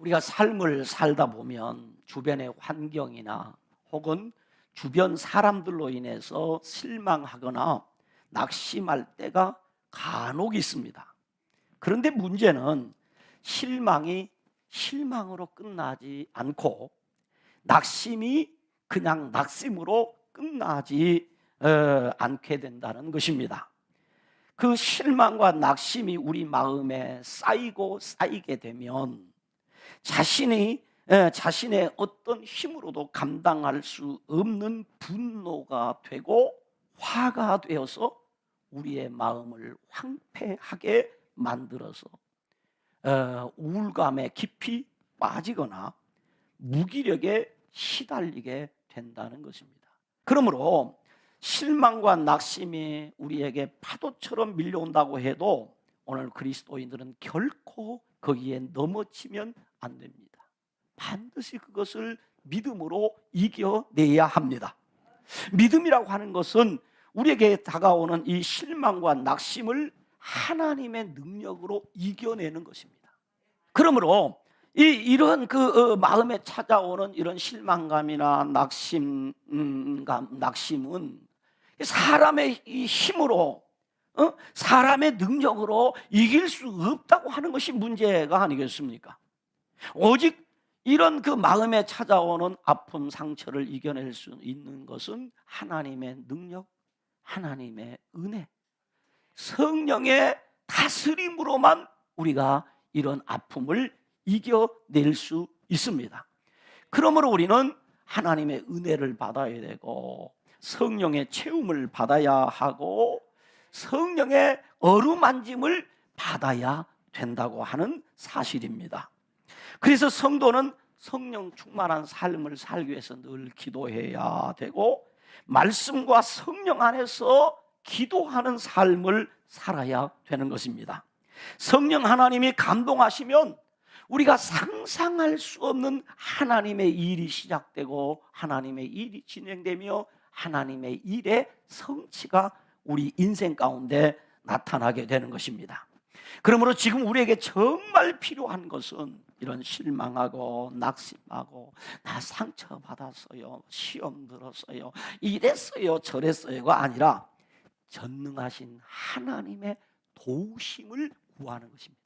우리가 삶을 살다 보면 주변의 환경이나 혹은 주변 사람들로 인해서 실망하거나 낙심할 때가 간혹 있습니다. 그런데 문제는 실망이 실망으로 끝나지 않고 낙심이 그냥 낙심으로 끝나지 어, 않게 된다는 것입니다. 그 실망과 낙심이 우리 마음에 쌓이고 쌓이게 되면 자신이 예, 자신의 어떤 힘으로도 감당할 수 없는 분노가 되고 화가 되어서 우리의 마음을 황폐하게 만들어서 어, 우울감에 깊이 빠지거나 무기력에 시달리게 된다는 것입니다. 그러므로 실망과 낙심이 우리에게 파도처럼 밀려온다고 해도 오늘 그리스도인들은 결코 거기에 넘어지면 안 됩니다. 반드시 그것을 믿음으로 이겨내야 합니다. 믿음이라고 하는 것은 우리에게 다가오는 이 실망과 낙심을 하나님의 능력으로 이겨내는 것입니다. 그러므로 이 이런 그 어, 마음에 찾아오는 이런 실망감이나 낙심감, 낙심은 사람의 이 힘으로 어? 사람의 능력으로 이길 수 없다고 하는 것이 문제가 아니겠습니까? 오직 이런 그 마음에 찾아오는 아픔, 상처를 이겨낼 수 있는 것은 하나님의 능력, 하나님의 은혜, 성령의 다스림으로만 우리가 이런 아픔을 이겨낼 수 있습니다. 그러므로 우리는 하나님의 은혜를 받아야 되고 성령의 채움을 받아야 하고 성령의 어루만짐을 받아야 된다고 하는 사실입니다. 그래서 성도는 성령 충만한 삶을 살기 위해서 늘 기도해야 되고 말씀과 성령 안에서 기도하는 삶을 살아야 되는 것입니다. 성령 하나님이 감동하시면 우리가 상상할 수 없는 하나님의 일이 시작되고 하나님의 일이 진행되며 하나님의 일의 성취가 우리 인생 가운데 나타나게 되는 것입니다. 그러므로 지금 우리에게 정말 필요한 것은 이런 실망하고 낙심하고 나 상처 받았어요. 시험 들었어요. 이랬어요. 저랬어요가 아니라 전능하신 하나님의 도우심을 구하는 것입니다.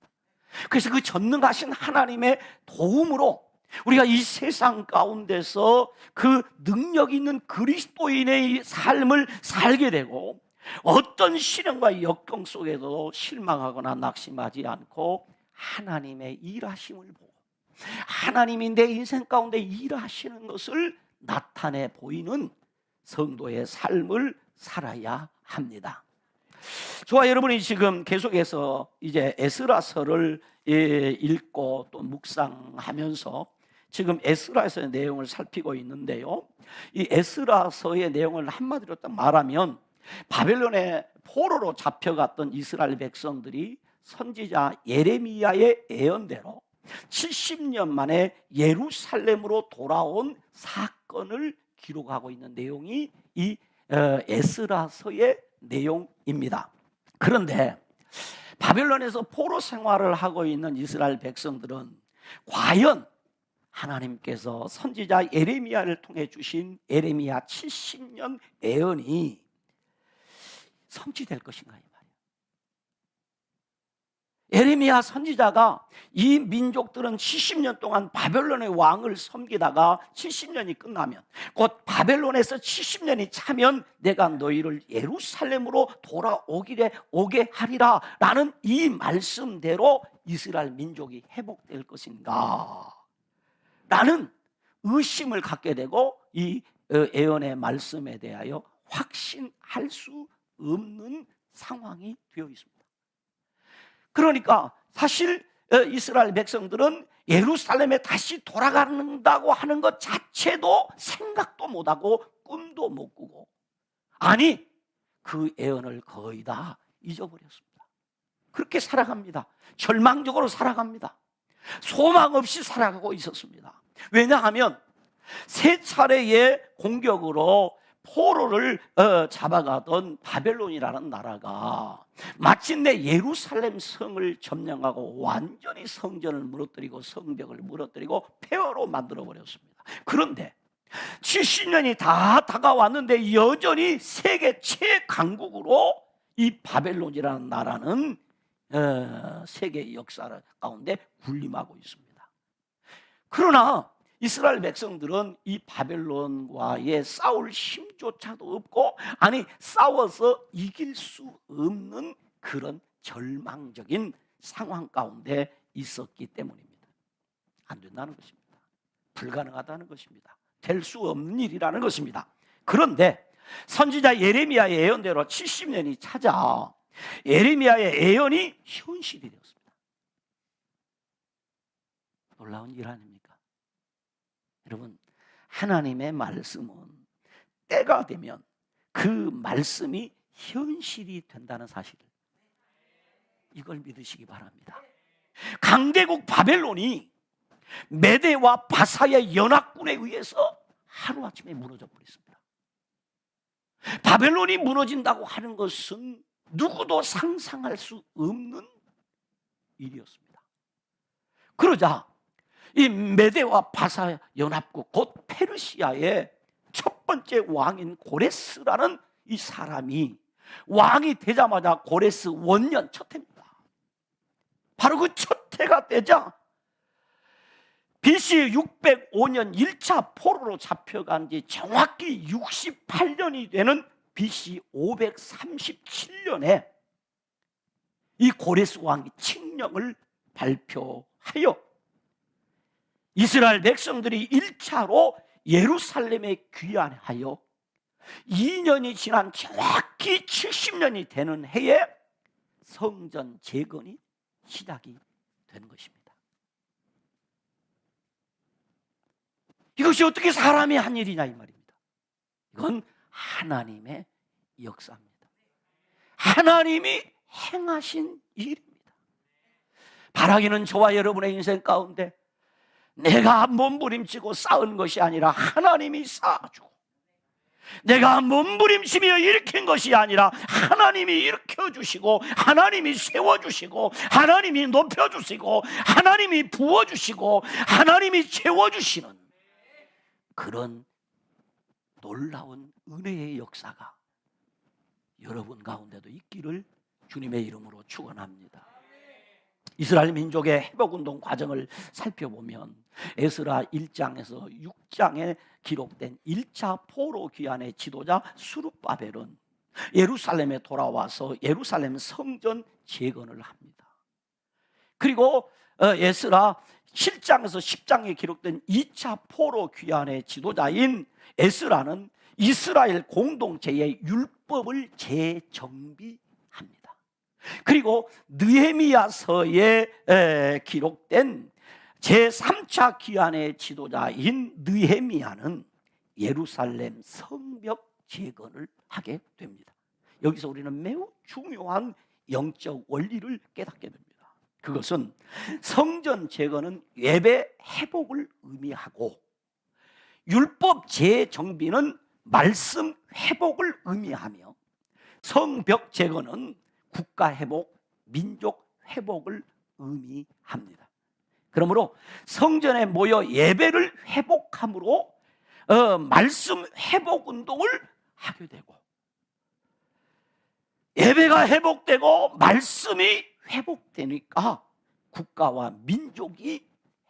그래서 그 전능하신 하나님의 도움으로 우리가 이 세상 가운데서 그 능력 있는 그리스도인의 삶을 살게 되고 어떤 시련과 역경 속에도 실망하거나 낙심하지 않고 하나님의 일하심을 보고 하나님이 내 인생 가운데 일하시는 것을 나타내 보이는 성도의 삶을 살아야 합니다. 좋아 여러분이 지금 계속해서 이제 에스라서를 예, 읽고 또 묵상하면서 지금 에스라서의 내용을 살피고 있는데요. 이 에스라서의 내용을 한마디로 딱 말하면 바벨론의 포로로 잡혀갔던 이스라엘 백성들이 선지자 예레미야의 예언대로 70년 만에 예루살렘으로 돌아온 사건을 기록하고 있는 내용이 이 어, 에스라서의 내용입니다. 그런데 바벨론에서 포로 생활을 하고 있는 이스라엘 백성들은 과연 하나님께서 선지자 예레미야를 통해 주신 예레미야 70년 예언이 성취될 것인가 이 말이 에요. 예레미야 선지자가 이 민족들은 70년 동안 바벨론의 왕을 섬기다가 70년이 끝나면 곧 바벨론에서 70년이 차면 내가 너희를 예루살렘으로 돌아오기래 오게 하리라 라는 이 말씀대로 이스라엘 민족이 회복될 것인가? 라는 의심을 갖게 되고 이 어, 예언의 말씀에 대하여 확신할 수 없는 상황이 되어 있습니다. 그러니까 사실 어, 이스라엘 백성들은 예루살렘에 다시 돌아간다고 하는 것 자체도 생각도 못하고 꿈도 못 꾸고 아니 그 예언을 거의 다 잊어버렸습니다. 그렇게 살아갑니다. 절망적으로 살아갑니다. 소망 없이 살아가고 있었습니다. 왜냐하면 세 차례의 공격으로 포로를 어, 잡아가던 바벨론이라는 나라가 마침내 예루살렘 성을 점령하고 완전히 성전을 무너뜨리고 성벽을 무너뜨리고 폐허로 만들어 버렸습니다. 그런데 70년이 다 다가왔는데 여전히 세계 최강국으로 이 바벨론이라는 나라는 어, 세계 역사 가운데 군림하고 있습니다. 그러나 이스라엘 백성들은 이 바벨론과의 싸울 힘조차도 없고 아니 싸워서 이길 수 없는 그런 절망적인 상황 가운데 있었기 때문입니다. 안 된다는 것입니다. 불가능하다는 것입니다. 될 수 없는 일이라는 것입니다. 그런데 선지자 예레미야의 예언대로 70년이 찾아 예레미야의 예언이 현실이 되었습니다. 놀라운 일 아닙니까? 여러분, 하나님의 말씀은 때가 되면 그 말씀이 현실이 된다는 사실. 이걸 믿으시기 바랍니다. 강대국 바벨론이 메대와 바사의 연합군에 의해서 하루아침에 무너져 버렸습니다. 바벨론이 무너진다고 하는 것은 누구도 상상할 수 없는 일이었습니다. 그러자 이 메대와 바사 연합국 곧 페르시아의 첫 번째 왕인 고레스라는 이 사람이 왕이 되자마자 고레스 원년 첫 해입니다. 바로 그 첫 해가 되자 BC 605년 1차 포로로 잡혀간 지 정확히 68년이 되는 BC 537년에 이 고레스 왕이 칙령을 발표하여 이스라엘 백성들이 1차로 예루살렘에 귀환하여 2년이 지난 정확히 70년이 되는 해에 성전 재건이 시작이 된 것입니다. 이것이 어떻게 사람이 한 일이냐 이 말입니다. 이건 하나님의 역사입니다. 하나님이 행하신 일입니다. 바라기는 저와 여러분의 인생 가운데 내가 몸부림치고 쌓은 것이 아니라 하나님이 쌓아주고 내가 몸부림치며 일으킨 것이 아니라 하나님이 일으켜 주시고 하나님이 세워 주시고 하나님이 높여 주시고 하나님이 부어 주시고 하나님이 채워 주시는 그런 놀라운 은혜의 역사가 여러분 가운데도 있기를 주님의 이름으로 축원합니다. 이스라엘 민족의 회복 운동 과정을 살펴보면 에스라 1장에서 6장에 기록된 1차 포로 귀환의 지도자 수르바벨은 예루살렘에 돌아와서 예루살렘 성전 재건을 합니다. 그리고 어, 에스라 7장에서 10장에 기록된 2차 포로 귀환의 지도자인 에스라는 이스라엘 공동체의 율법을 재정비합니다. 그리고 느헤미야서에 에, 기록된 제3차 귀환의 지도자인 느헤미야는 예루살렘 성벽 재건을 하게 됩니다. 여기서 우리는 매우 중요한 영적 원리를 깨닫게 됩니다. 그것은 성전 재건은 예배 회복을 의미하고 율법 재정비는 말씀 회복을 의미하며 성벽 재건은 국가 회복, 민족 회복을 의미합니다. 그러므로 성전에 모여 예배를 회복함으로 어, 말씀 회복 운동을 하게 되고 예배가 회복되고 말씀이 회복되니까 국가와 민족이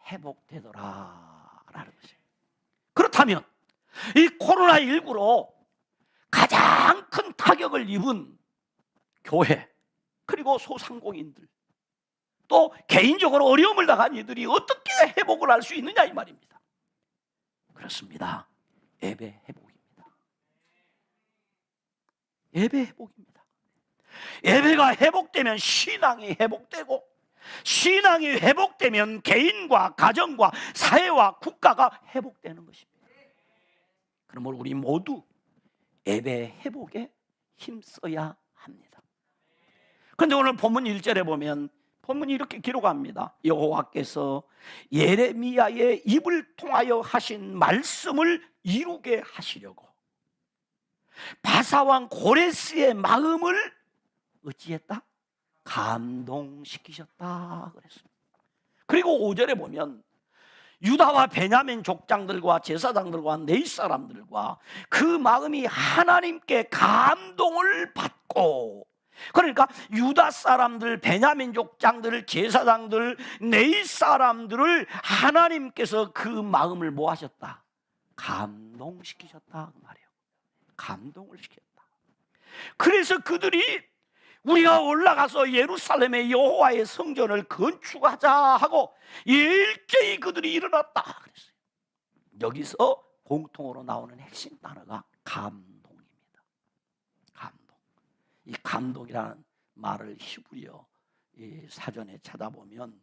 회복되더라라는 것이에요. 그렇다면 이 코로나 19로 가장 큰 타격을 입은 교회 그리고 소상공인들 또 개인적으로 어려움을 당한 이들이 어떻게 회복을 할 수 있느냐 이 말입니다. 그렇습니다. 예배 회복입니다. 예배 회복입니다. 예배가 회복되면 신앙이 회복되고 신앙이 회복되면 개인과 가정과 사회와 국가가 회복되는 것입니다. 그러므로 우리 모두 예배 회복에 힘써야. 그런데 오늘 본문 1절에 보면 본문이 이렇게 기록합니다. 여호와께서 예레미야의 입을 통하여 하신 말씀을 이루게 하시려고 바사왕 고레스의 마음을 어찌했다? 감동시키셨다 그랬습니다. 그리고 5절에 보면 유다와 베냐민 족장들과 제사장들과 네이 사람들과 그 마음이 하나님께 감동을 받고 그러니까 유다 사람들, 베냐민 족장들, 제사장들, 네이 사람들을 하나님께서 그 마음을 뭐 하셨다? 감동시키셨다 그 말이에요. 감동을 시켰다. 그래서 그들이 우리가 올라가서 예루살렘의 여호와의 성전을 건축하자 하고 일제히 그들이 일어났다 그랬어요. 여기서 공통으로 나오는 핵심 단어가. 감동. 이 감동이라는 말을 히브리어 이 사전에 찾아보면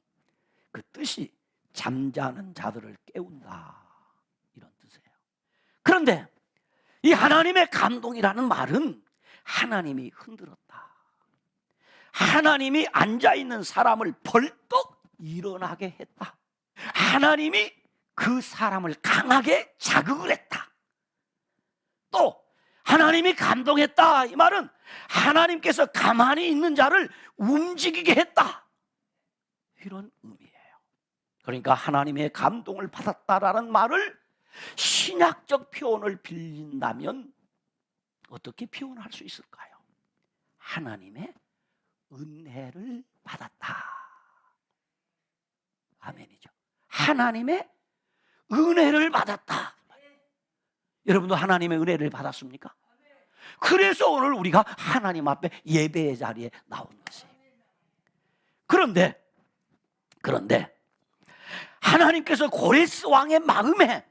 그 뜻이 잠자는 자들을 깨운다 이런 뜻이에요. 그런데 이 하나님의 감동이라는 말은 하나님이 흔들었다. 하나님이 앉아 있는 사람을 벌떡 일어나게 했다. 하나님이 그 사람을 강하게 자극을 했다. 또 하나님이 감동했다. 이 말은 하나님께서 가만히 있는 자를 움직이게 했다. 이런 의미예요. 그러니까 하나님의 감동을 받았다라는 말을 신약적 표현을 빌린다면 어떻게 표현할 수 있을까요? 하나님의 은혜를 받았다. 아멘이죠. 하나님의 은혜를 받았다. 여러분도 하나님의 은혜를 받았습니까? 그래서 오늘 우리가 하나님 앞에 예배의 자리에 나온 것이에요. 그런데, 그런데, 하나님께서 고레스 왕의 마음에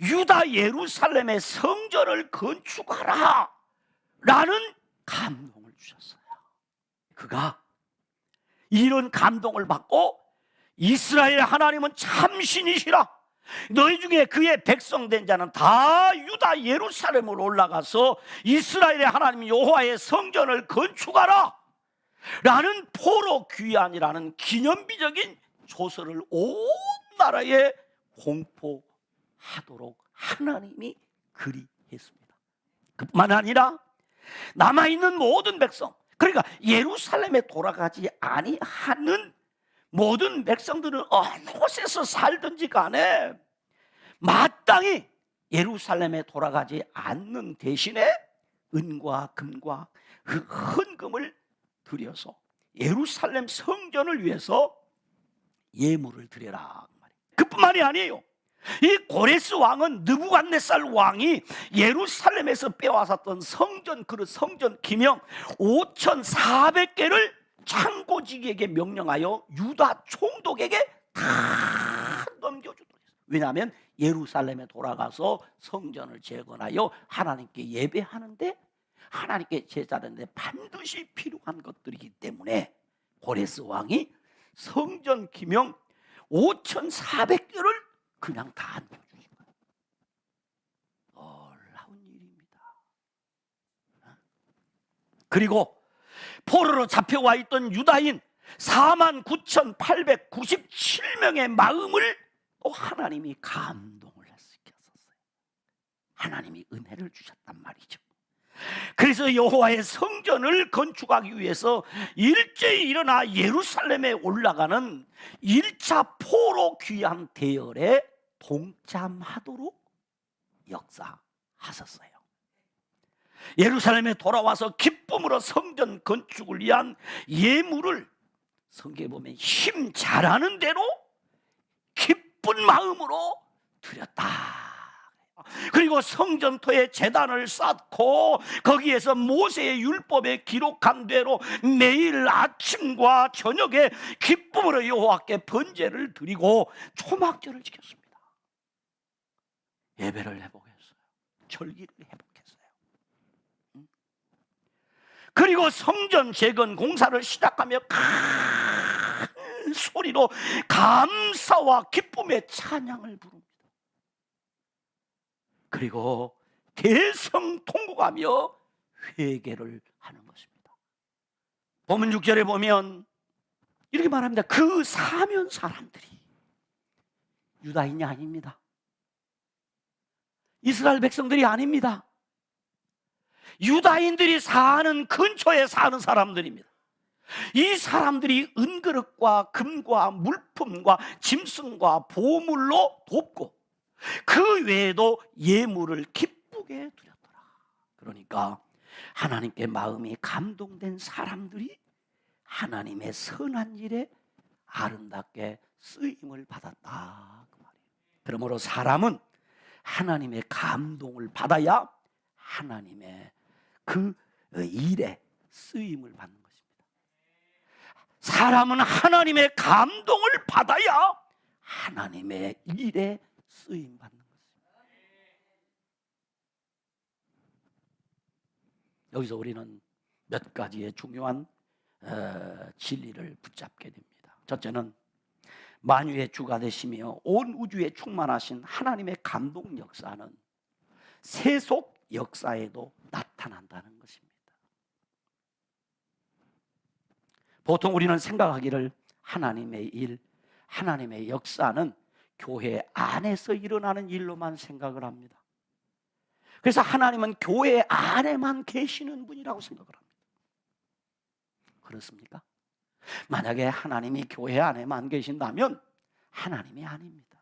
유다 예루살렘의 성전을 건축하라 라는 감동을 주셨어요. 그가 이런 감동을 받고 이스라엘 하나님은 참신이시라. 너희 중에 그의 백성된 자는 다 유다 예루살렘으로 올라가서 이스라엘의 하나님 여호와의 성전을 건축하라. 라는 포로 귀환이라는 기념비적인 조서를 온 나라에 공포하도록 하나님이 그리했습니다. 그뿐만 아니라 남아 있는 모든 백성 그러니까 예루살렘에 돌아가지 아니하는 모든 백성들은 어느 곳에서 살든지 간에 마땅히 예루살렘에 돌아가지 않는 대신에 은과 금과 그 헌금을 들여서 예루살렘 성전을 위해서 예물을 드려라. 그뿐만이 아니에요. 이 고레스 왕은 느부갓네살 왕이 예루살렘에서 빼앗았던 성전 그릇 성전 기명 5,400개를 창고지기에게 명령하여 유다 총독에게 다 넘겨주도록 했어요. 왜냐하면 예루살렘에 돌아가서 성전을 재건하여 하나님께 예배하는데 하나님께 제자는데 반드시 필요한 것들이기 때문에 고레스 왕이 성전 기명 5,400개를 그냥 다 안겨주신 거예요. 놀라운 일입니다. 어? 그리고 포로로 잡혀와 있던 유다인 4만 9,897명의 마음을 또 하나님이 감동을 시켰었어요. 하나님이 은혜를 주셨단 말이죠. 그래서 여호와의 성전을 건축하기 위해서 일제히 일어나 예루살렘에 올라가는 1차 포로 귀환 대열에 동참하도록 역사하셨어요. 예루살렘에 돌아와서 기쁨으로 성전 건축을 위한 예물을 성경에 보면 힘 잘하는 대로 기쁜 마음으로 드렸다. 그리고 성전토에 재단을 쌓고 거기에서 모세의 율법에 기록한 대로 매일 아침과 저녁에 기쁨으로 여호와께 번제를 드리고 초막절을 지켰습니다. 예배를 회복했어요. 절기를 회복했어요. 그리고 성전 재건 공사를 시작하며 큰 소리로 감사와 기쁨의 찬양을 부릅니다. 그리고 대성 통곡하며 회개를 하는 것입니다. 보면 6절에 보면 이렇게 말합니다. 그 사면 사람들이 유다인이 아닙니다. 이스라엘 백성들이 아닙니다. 유다인들이 사는 근처에 사는 사람들입니다. 이 사람들이 은그릇과 금과 물품과 짐승과 보물로 돕고 그 외에도 예물을 기쁘게 드렸더라. 그러니까 하나님께 마음이 감동된 사람들이 하나님의 선한 일에 아름답게 쓰임을 받았다. 그. 그러므로 사람은 하나님의 감동을 받아야 하나님의 그 일에 쓰임을 받는 것입니다. 사람은 하나님의 감동을 받아야 하나님의 일에 쓰임 받는 것입니다. 여기서 우리는 몇 가지의 중요한 어, 진리를 붙잡게 됩니다. 첫째는 만유의 주가 되시며 온 우주에 충만하신 하나님의 감동 역사는 세속 역사에도 나타난다는 것입니다. 보통 우리는 생각하기를 하나님의 일, 하나님의 역사는 교회 안에서 일어나는 일로만 생각을 합니다. 그래서 하나님은 교회 안에만 계시는 분이라고 생각을 합니다. 그렇습니까? 만약에 하나님이 교회 안에만 계신다면 하나님이 아닙니다.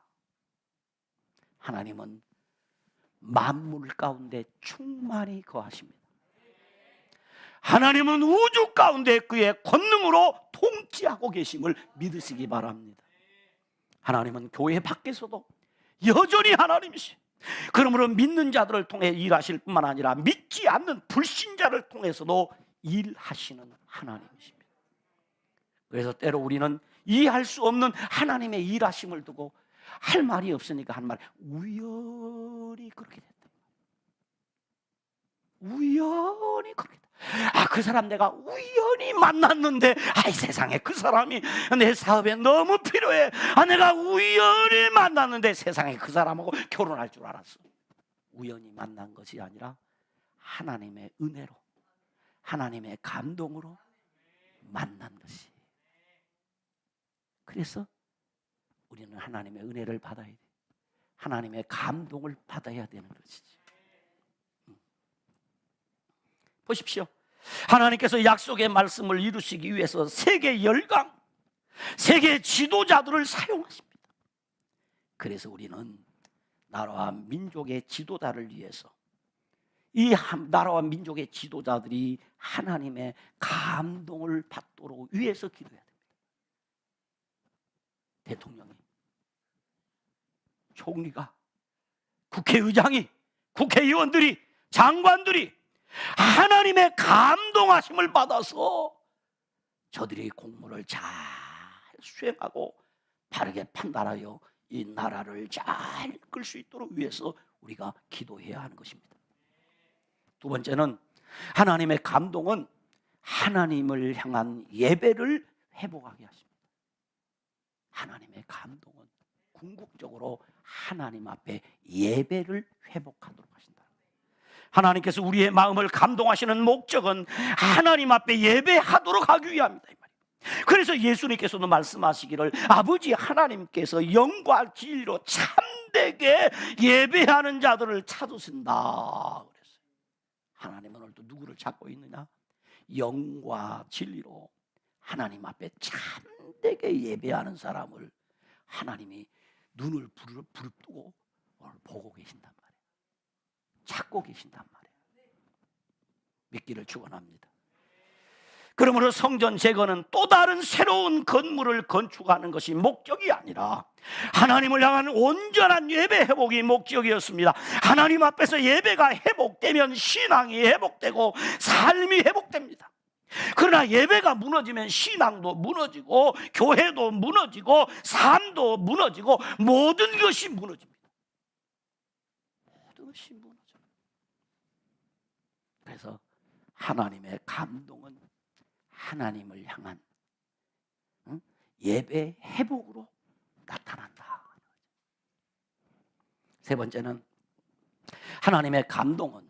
하나님은 만물 가운데 충만히 거하십니다. 하나님은 우주 가운데 그의 권능으로 통치하고 계심을 믿으시기 바랍니다. 하나님은 교회 밖에서도 여전히 하나님이시. 그러므로 믿는 자들을 통해 일하실 뿐만 아니라 믿지 않는 불신자를 통해서도 일하시는 하나님이십니다. 그래서 때로 우리는 이해할 수 없는 하나님의 일하심을 두고 할 말이 없으니까 한 말 우연히 그렇게 됐다. 우연히 그렇게 됐다. 아, 그 사람 내가 우연히 만났는데, 아이 세상에 그 사람이 내 사업에 너무 필요해. 아, 내가 우연히 만났는데 세상에 그 사람하고 결혼할 줄 알았어. 우연히 만난 것이 아니라 하나님의 은혜로, 하나님의 감동으로 만난 것이. 그래서 우리는 하나님의 은혜를 받아야 돼. 하나님의 감동을 받아야 되는 것이지. 음. 보십시오. 하나님께서 약속의 말씀을 이루시기 위해서 세계 열강, 세계 지도자들을 사용하십니다. 그래서 우리는 나라와 민족의 지도자를 위해서 이 나라와 민족의 지도자들이 하나님의 감동을 받도록 위해서 기도해야 됩니다. 대통령이, 총리가, 국회의장이, 국회의원들이, 장관들이 하나님의 감동하심을 받아서 저들이 공무를 잘 수행하고 바르게 판단하여 이 나라를 잘 이끌 수 있도록 위해서 우리가 기도해야 하는 것입니다. 두 번째는 하나님의 감동은 하나님을 향한 예배를 회복하게 하십니다. 하나님의 감동은 궁극적으로 하나님 앞에 예배를 회복하도록 하신다. 하나님께서 우리의 마음을 감동하시는 목적은 하나님 앞에 예배하도록 하기 위함이다. 그래서 예수님께서도 말씀하시기를 아버지 하나님께서 영과 진리로 참되게 예배하는 자들을 찾으신다. 그랬어요. 하나님은 오늘도 누구를 찾고 있느냐? 영과 진리로 하나님 앞에 참되게 예배하는 사람을 하나님이 눈을 부릅뜨고 보고 계신단 말이에요. 찾고 계신단 말이에요. 믿기를 축원합니다. 그러므로 성전 제거는 또 다른 새로운 건물을 건축하는 것이 목적이 아니라 하나님을 향한 온전한 예배 회복이 목적이었습니다. 하나님 앞에서 예배가 회복되면 신앙이 회복되고 삶이 회복됩니다. 그러나 예배가 무너지면 신앙도 무너지고 교회도 무너지고 삶도 무너지고 모든 것이 무너집니다. 모든 것이 무너져. 그래서 하나님의 감동은 하나님을 향한 예배 회복으로 나타난다. 세 번째는 하나님의 감동은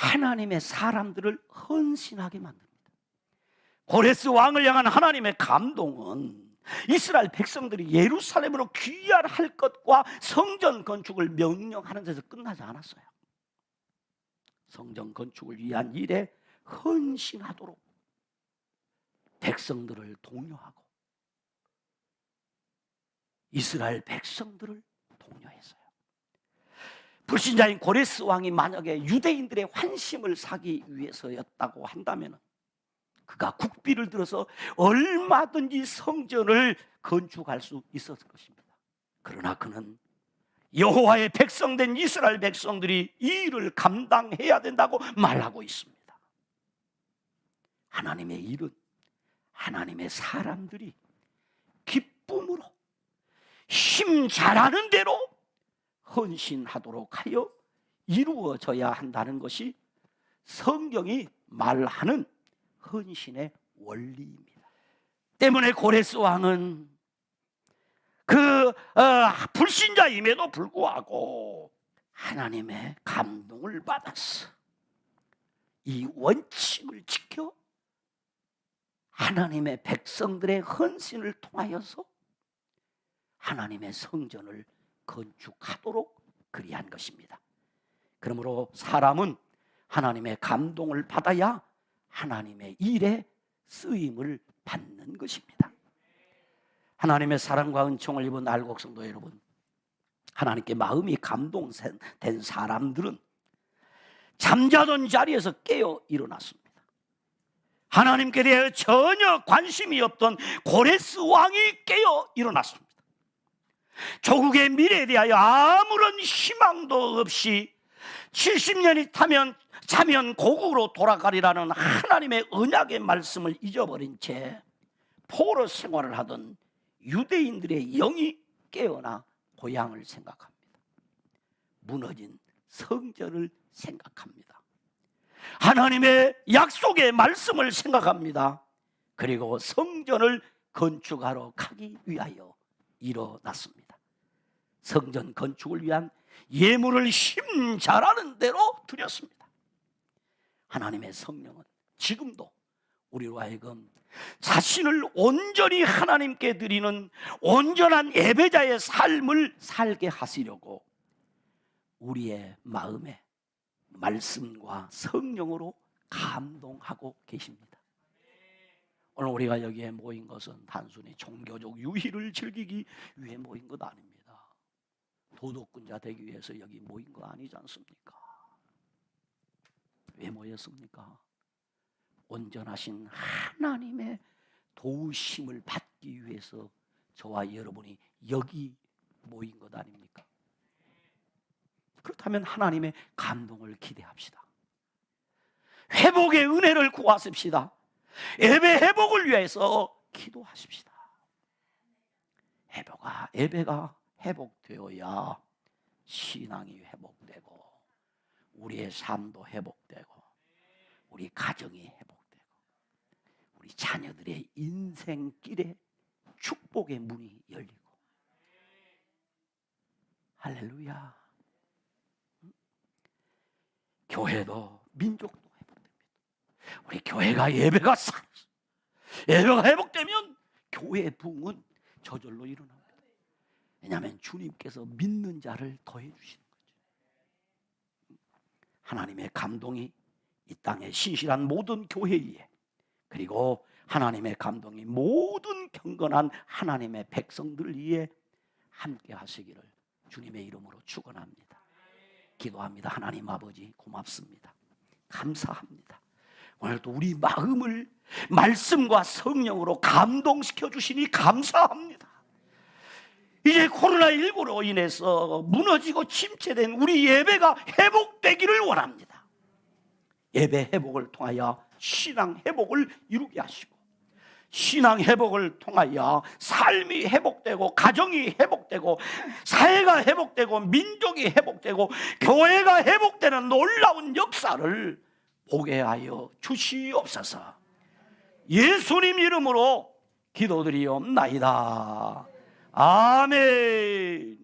하나님의 사람들을 헌신하게 만듭니다. 고레스 왕을 향한 하나님의 감동은 이스라엘 백성들이 예루살렘으로 귀환할 것과 성전 건축을 명령하는 데서 끝나지 않았어요. 성전 건축을 위한 일에 헌신하도록 백성들을 독려하고 이스라엘 백성들을 독려했어요. 불신자인 고레스 왕이 만약에 유대인들의 환심을 사기 위해서였다고 한다면 그가 국비를 들어서 얼마든지 성전을 건축할 수 있었을 것입니다. 그러나 그는 여호와의 백성된 이스라엘 백성들이 이 일을 감당해야 된다고 말하고 있습니다. 하나님의 일은 하나님의 사람들이 기쁨으로 힘 잘하는 대로 헌신하도록 하여 이루어져야 한다는 것이 성경이 말하는 헌신의 원리입니다. 때문에 고레스 왕은 그 어, 불신자임에도 불구하고 하나님의 감동을 받았어. 이 원칙을 지켜 하나님의 백성들의 헌신을 통하여서 하나님의 성전을 건축하도록 그리한 것입니다. 그러므로 사람은 하나님의 감동을 받아야 하나님의 일에 쓰임을 받는 것입니다. 하나님의 사랑과 은총을 입은 알곡 성도 여러분, 하나님께 마음이 감동된 사람들은 잠자던 자리에서 깨어 일어났습니다. 하나님께 대해 전혀 관심이 없던 고레스 왕이 깨어 일어났습니다. 조국의 미래에 대하여 아무런 희망도 없이 70년이 타면 차면 고국으로 돌아가리라는 하나님의 언약의 말씀을 잊어버린 채 포로 생활을 하던 유대인들의 영이 깨어나 고향을 생각합니다. 무너진 성전을 생각합니다. 하나님의 약속의 말씀을 생각합니다. 그리고 성전을 건축하러 가기 위하여 일어났습니다. 성전 건축을 위한 예물을 힘 잘하는 대로 드렸습니다. 하나님의 성령은 지금도 우리로 하여금 자신을 온전히 하나님께 드리는 온전한 예배자의 삶을 살게 하시려고 우리의 마음에 말씀과 성령으로 감동하고 계십니다. 오늘 우리가 여기에 모인 것은 단순히 종교적 유희를 즐기기 위해 모인 것 아닙니다. 도덕군자 되기 위해서 여기 모인 거 아니지 않습니까? 왜 모였습니까? 온전하신 하나님의 도우심을 받기 위해서 저와 여러분이 여기 모인 것 아닙니까? 그렇다면 하나님의 감동을 기대합시다. 회복의 은혜를 구하십시다. 예배 회복을 위해서 기도하십시다. 예배가 예배가 회복되어야 신앙이 회복되고 우리의 삶도 회복되고 우리 가정이 회복되고 우리 자녀들의 인생길에 축복의 문이 열리고 할렐루야. 교회도 민족도 회복됩니다. 우리 교회가 예배가 살 예배가 회복되면 교회의 붕은 저절로 일어납니다. 왜냐하면 주님께서 믿는 자를 더해 주시는 거죠. 하나님의 감동이 이 땅의 신실한 모든 교회에 그리고 하나님의 감동이 모든 경건한 하나님의 백성들 위에 함께 하시기를 주님의 이름으로 축원합니다. 기도합니다. 하나님 아버지 고맙습니다. 감사합니다. 오늘도 우리 마음을 말씀과 성령으로 감동시켜 주시니 감사합니다. 이제 코로나19로 인해서 무너지고 침체된 우리 예배가 회복되기를 원합니다. 예배 회복을 통하여 신앙 회복을 이루게 하시고 신앙 회복을 통하여 삶이 회복되고 가정이 회복되고 사회가 회복되고 민족이 회복되고 교회가 회복되는 놀라운 역사를 보게 하여 주시옵소서. 예수님 이름으로 기도드리옵나이다. 아멘.